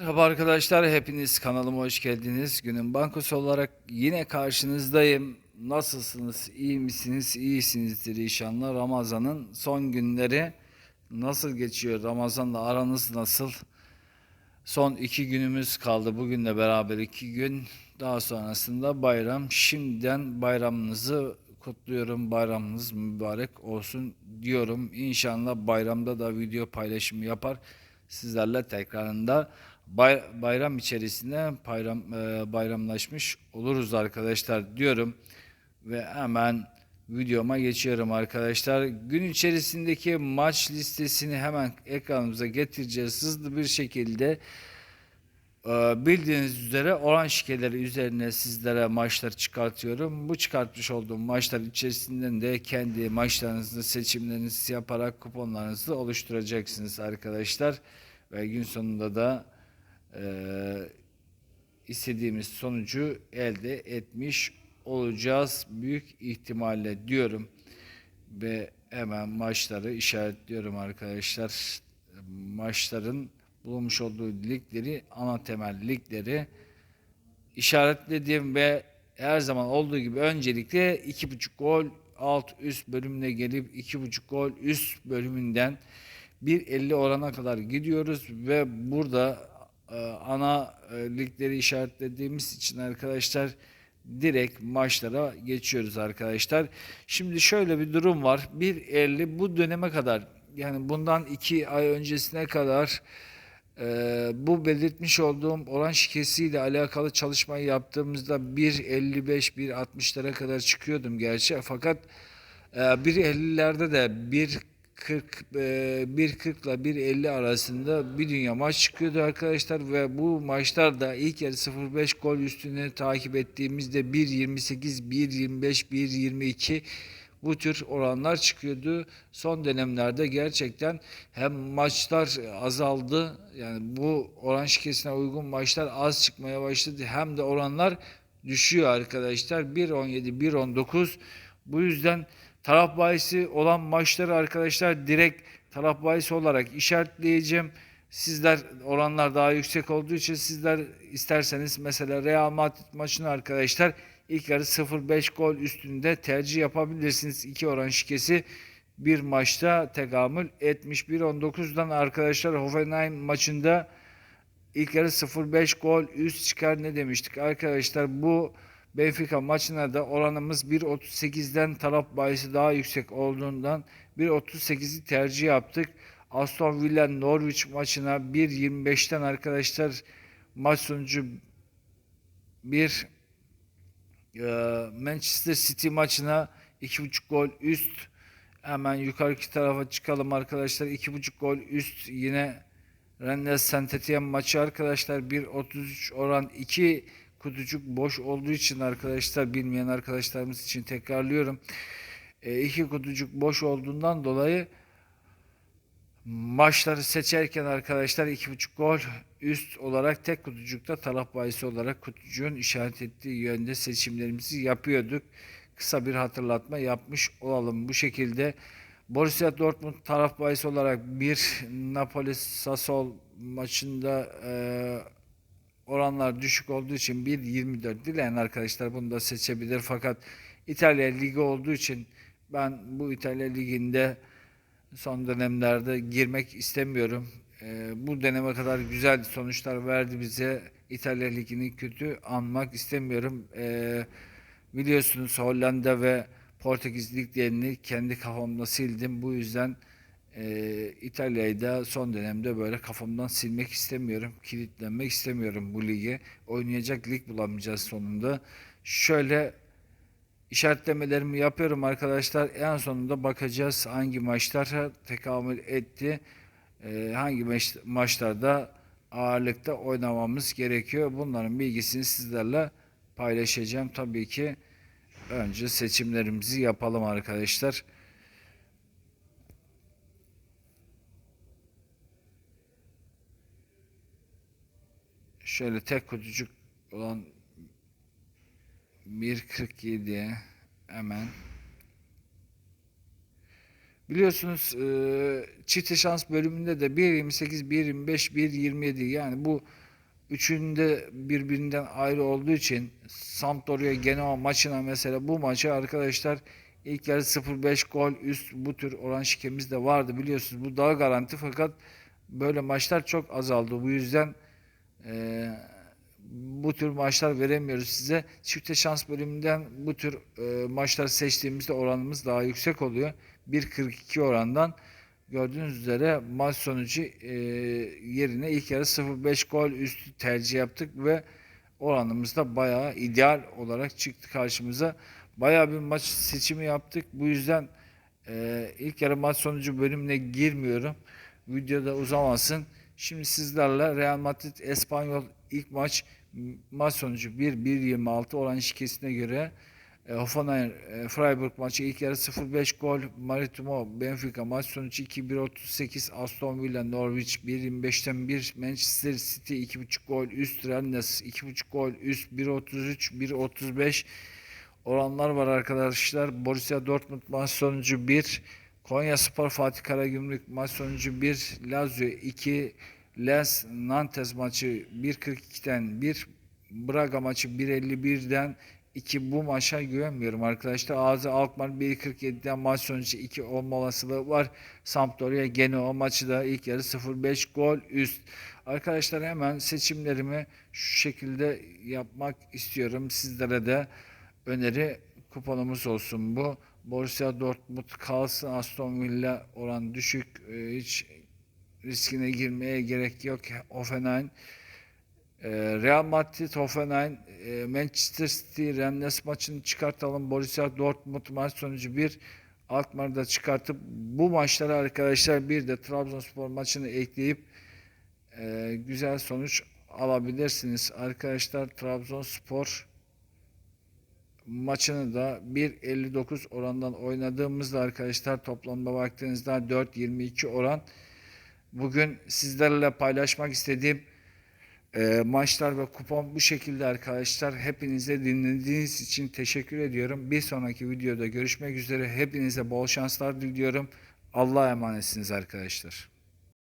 Merhaba arkadaşlar, hepiniz kanalıma hoş geldiniz. Günün bankosu olarak yine karşınızdayım. Nasılsınız, iyi misiniz, iyisinizdir inşallah. Ramazan'ın son günleri nasıl geçiyor? Ramazan'la aranız nasıl? Son iki günümüz kaldı. Bugünle beraber iki gün. Daha sonrasında bayram. Şimdiden bayramınızı kutluyorum. Bayramınız mübarek olsun diyorum. İnşallah bayramda da video paylaşımı yapar. Sizlerle tekrarında bay- bayram içerisinde bayram e, bayramlaşmış oluruz arkadaşlar diyorum. Ve hemen videoma geçiyorum arkadaşlar. Gün içerisindeki maç listesini hemen ekranımıza getireceğiz. Hızlı bir şekilde Bildiğiniz üzere oran şikeleri üzerine sizlere maçlar çıkartıyorum. Bu çıkartmış olduğum maçlar içerisinden de kendi maçlarınızı seçimlerinizi yaparak kuponlarınızı oluşturacaksınız arkadaşlar. Ve gün sonunda da e, istediğimiz sonucu elde etmiş olacağız büyük ihtimalle diyorum. Ve hemen maçları işaretliyorum arkadaşlar. Maçların bulunmuş olduğu ligleri, ana temel işaretledim ve her zaman olduğu gibi öncelikle 2.5 gol alt üst bölümüne gelip 2.5 gol üst bölümünden 1.50 orana kadar gidiyoruz ve burada e, ana e, ligleri işaretlediğimiz için arkadaşlar direkt maçlara geçiyoruz arkadaşlar. Şimdi şöyle bir durum var. 1.50 bu döneme kadar yani bundan 2 ay öncesine kadar ee, bu belirtmiş olduğum oran şikesiyle alakalı çalışmayı yaptığımızda 1.55 1.60'lara kadar çıkıyordum gerçi. Fakat e, 1.50'lerde de 1.40 e, 1.40 ile 1.50 arasında bir dünya maç çıkıyordu arkadaşlar. Ve bu maçlarda ilk yarı 0.5 gol üstüne takip ettiğimizde 1.28 1.25 1.22 bu tür oranlar çıkıyordu. Son dönemlerde gerçekten hem maçlar azaldı yani bu oran şikesine uygun maçlar az çıkmaya başladı hem de oranlar düşüyor arkadaşlar. 1.17 1.19 bu yüzden taraf bahisi olan maçları arkadaşlar direkt taraf bahisi olarak işaretleyeceğim. Sizler oranlar daha yüksek olduğu için sizler isterseniz mesela Real Madrid maçını arkadaşlar ilk yarı 0-5 gol üstünde tercih yapabilirsiniz. İki oran şikesi bir maçta tekamül etmiş. 1-19'dan arkadaşlar Hoffenheim maçında ilk yarı 0-5 gol üst çıkar ne demiştik? Arkadaşlar bu Benfica maçına da oranımız 1.38'den taraf bahisi daha yüksek olduğundan 1.38'i tercih yaptık. Aston Villa Norwich maçına 1.25'ten arkadaşlar maç sonucu 1 e, Manchester City maçına 2.5 gol üst. Hemen yukarıki tarafa çıkalım arkadaşlar. 2.5 gol üst yine Rennes Saint Etienne maçı arkadaşlar. 1.33 oran 2 kutucuk boş olduğu için arkadaşlar bilmeyen arkadaşlarımız için tekrarlıyorum. 2 e, kutucuk boş olduğundan dolayı maçları seçerken arkadaşlar 2.5 gol üst olarak tek kutucukta taraf bahisi olarak kutucuğun işaret ettiği yönde seçimlerimizi yapıyorduk. Kısa bir hatırlatma yapmış olalım. Bu şekilde Borussia Dortmund taraf bahisi olarak bir Napoli Sassuolo maçında e, oranlar düşük olduğu için 1.24 dileyen arkadaşlar bunu da seçebilir. Fakat İtalya Ligi olduğu için ben bu İtalya Ligi'nde son dönemlerde girmek istemiyorum. E, bu döneme kadar güzel sonuçlar verdi bize. İtalya Ligi'ni kötü anmak istemiyorum. E, biliyorsunuz Hollanda ve Portekiz liglerini kendi kafamda sildim. Bu yüzden e, İtalya'yı da son dönemde böyle kafamdan silmek istemiyorum. Kilitlenmek istemiyorum bu lige. Oynayacak lig bulamayacağız sonunda. Şöyle işaretlemelerimi yapıyorum arkadaşlar. En sonunda bakacağız hangi maçlar tekamül etti. Ee, hangi maç, maçlarda ağırlıkta oynamamız gerekiyor. Bunların bilgisini sizlerle paylaşacağım. Tabii ki önce seçimlerimizi yapalım arkadaşlar. Şöyle tek kutucuk olan 1.47'ye hemen Biliyorsunuz e, çifte şans bölümünde de 1.28, 1.25, 1.27 yani bu Üçünde birbirinden ayrı olduğu için Sampdoria Genoa maçına mesela bu maçı arkadaşlar ilk yarı 0-5 gol üst bu tür oran şikemiz de vardı biliyorsunuz. Bu daha garanti fakat böyle maçlar çok azaldı. Bu yüzden eee, bu tür maçlar veremiyoruz size. Çifte şans bölümünden bu tür e, maçları seçtiğimizde oranımız daha yüksek oluyor. 1.42 orandan gördüğünüz üzere maç sonucu e, yerine ilk yarı 0.5 gol üstü tercih yaptık ve oranımız da bayağı ideal olarak çıktı karşımıza. Bayağı bir maç seçimi yaptık. Bu yüzden e, ilk yarı maç sonucu bölümüne girmiyorum. Videoda uzamasın. Şimdi sizlerle Real Madrid Espanyol ilk maç maç sonucu 1-1-26 oran şikesine göre e, Hoffenheim e, Freiburg maçı ilk yarı 0-5 gol Maritimo Benfica maç sonucu 2-1-38 Aston Villa Norwich 1-25'ten 1 Manchester City 2.5 gol üst Rennes 2.5 gol üst 1-33 1-35 oranlar var arkadaşlar. Borussia Dortmund maç sonucu 1 Konya Spor Fatih Karagümrük maç sonucu 1 Lazio 2 Lens Nantes maçı 1.42'den 1 Braga maçı 1.51'den 2 bu maça güvenmiyorum arkadaşlar. Ağzı Alkmaar 1.47'den maç sonucu 2 olma olasılığı var. Sampdoria Genoa maçı da ilk yarı 0.5 gol üst. Arkadaşlar hemen seçimlerimi şu şekilde yapmak istiyorum. Sizlere de öneri kuponumuz olsun bu. Borussia Dortmund kalsın Aston Villa oran düşük. Ee, hiç riskine girmeye gerek yok. Hoffenheim ee, Real Madrid, Hoffenheim, e, Manchester City, Rennes maçını çıkartalım. Borussia Dortmund maç sonucu 1. Alkmaar'ı da çıkartıp bu maçlara arkadaşlar bir de Trabzonspor maçını ekleyip e, güzel sonuç alabilirsiniz. Arkadaşlar Trabzonspor maçını da 1.59 orandan oynadığımızda arkadaşlar toplamda baktığınızda 4.22 oran. Bugün sizlerle paylaşmak istediğim e, maçlar ve kupon bu şekilde arkadaşlar. Hepinize dinlediğiniz için teşekkür ediyorum. Bir sonraki videoda görüşmek üzere. Hepinize bol şanslar diliyorum. Allah'a emanetsiniz arkadaşlar.